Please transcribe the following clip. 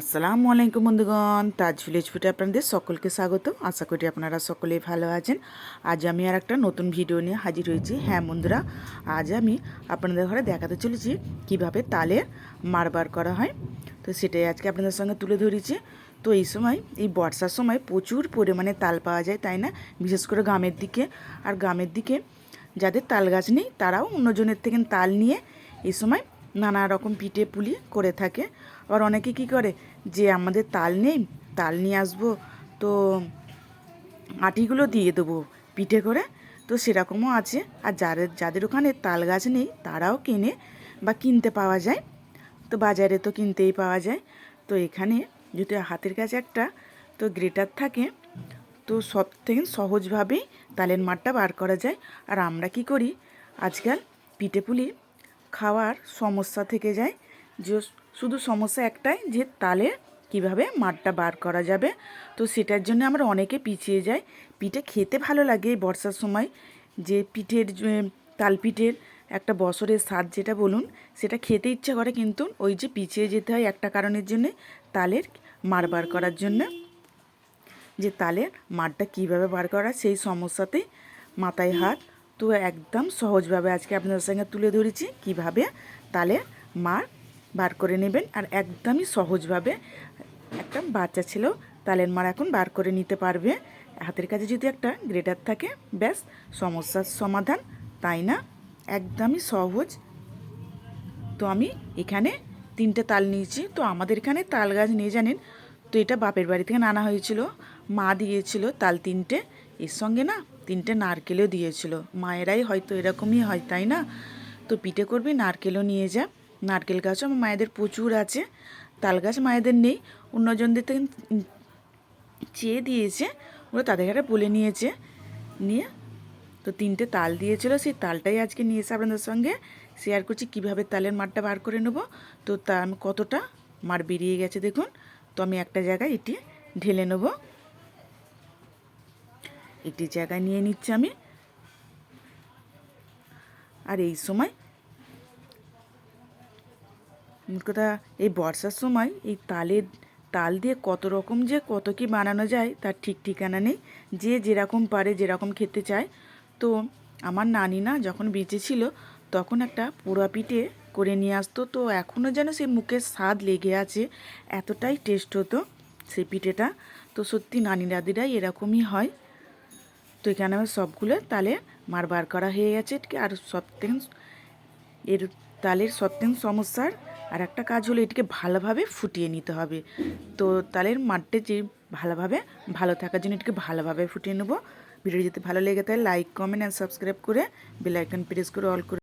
আসসালামু আলাইকুম বন্ধুগণ, তাজ ভিলেজ ফুটে আপনাদের সকলকে স্বাগত। আশা করি আপনারা সকলেই ভালো আছেন। আজ আমি আর একটা নতুন ভিডিও নিয়ে হাজির হয়েছি। হ্যাঁ বন্ধুরা, আজ আমি আপনাদের ঘরে দেখাতে চলেছি কীভাবে তালের মারবার করা হয়। তো সেটাই আজকে আপনাদের সঙ্গে তুলে ধরেছি। তো এই সময়, এই বর্ষার সময় প্রচুর পরিমাণে তাল পাওয়া যায়, তাই না? বিশেষ করে গ্রামের দিকে। আর গ্রামের দিকে যাদের তাল গাছ নেই, তারাও অন্যজনের থেকে তাল নিয়ে এই সময় নানা রকম পিঠে পুলি করে থাকে। আবার অনেকে কি করে, যে আমাদের তাল নেই, তাল নিয়ে আসব, তো আটিগুলো দিয়ে দেবো পিঠে করে। তো সেরকমও আছে। আর যাদের যাদের ওখানে তাল গাছ নেই, তারাও কেনে বা কিনতে পাওয়া যায়। তো বাজারে তো কিনতেই পাওয়া যায়। তো এখানে যদি হাতের কাছে একটা, তো গ্রেটার থাকে, তো সব থেকে সহজভাবেই তালের মাঠটা বার করা যায়। আর আমরা কি করি, আজকাল পিঠে পুলি খাওয়ার সমস্যা থেকে যায়। যে শুধু সমস্যা একটাই যে তালে কীভাবে মাঠটা বার করা যাবে। তো সেটার জন্য আমরা অনেকে পিছিয়ে যাই। পিঠে খেতে ভালো লাগে বর্ষার সময়। যে পিঠের যে- তাল পিঠের একটা বছরের স্বাদ যেটা বলুন, সেটা খেতে ইচ্ছা করে কিন্তু ওই যে পিছিয়ে যেতে হয় একটা কারণের জন্যে তালের মার বার করার জন্য। যে তালের মাঠটা কীভাবে বার করা, সেই সমস্যাতেই মাথায় হাত তো একদম সহজভাবে আজকে আপনাদের সঙ্গে তুলে ধরেছি। কীভাবে? তালে মার বার করে নেবেন আর একদমই সহজভাবে একটা বাচ্চা ছেলেও তালের মার এখন বার করে নিতে পারবে। হাতের কাছে যদি একটা গ্রেটার থাকে, ব্যাস, সমস্যার সমাধান। তাই না? একদমই সহজ। তো আমি এখানে তিনটে তাল নিয়েছি। তো আমাদের এখানে তাল গাছ নিয়ে জানেন? তো এটা বাপের বাড়ি থেকে আনা হয়েছিল। মা দিয়েছিল তাল তিনটে। এর সঙ্গে না তিনটে নারকেলও দিয়েছিল। মায়েরাই হয়তো এরকমই হয়, তাই না? তো পিঠে করবি, নারকেলও নিয়ে যা। নারকেল গাছও আমার মায়েদের প্রচুর আছে, তাল গাছ মায়েদের নেই। অন্যজনদের থেকে চেয়ে দিয়েছে, ওরা তাদের ঘরে বলে নিয়েছে, নিয়ে তো তিনটে তাল দিয়েছিল। সেই তালটাই আজকে নিয়ে এসে আপনাদের সঙ্গে শেয়ার করছি, কীভাবে তালের মারটা বার করে নেব। তো তা আমি কতটা? মার বেরিয়ে গেছে, দেখুন। তো আমি একটা জায়গায় এটি ঢেলে নেব। একটি জায়গায় নিয়ে নিচ্ছি আমি। আর এই সময় কথা, এই বর্ষার সময় এই তালের তাল দিয়ে কত রকম যে কত কি বানানো যায়, তার ঠিক ঠিকানা নেই। যে যেরকম পারে যেরকম খেতে চায়। তো আমার নানি না যখন বেঁচে ছিল, তখন একটা পোড়া পিঠে করে নিয়ে আসতো। তো এখনও যেন সেই মুখের স্বাদ লেগে আছে, এতটাই টেস্ট হতো সেই পিঠেটা। তো সত্যি নানি দাদিরাই এরকমই হয়। তো এখানে আমার সবগুলো তালে মার বার করা হয়ে গেছে আর সব এর তালের সত্যেন সমস্যার আর একটা কাজ হলো এটিকে ভালোভাবে ফুটিয়ে নিতে হবে। তো তালের মাঠটা যে ভালোভাবে, ভালো থাকার জন্য এটিকে ভালোভাবে ফুটিয়ে নেব। ভিডিও যদি ভালো লেগে থাকে লাইক কমেন্ট অ্যান্ড সাবস্ক্রাইব করে বেলাইকন প্রেস করে অল করে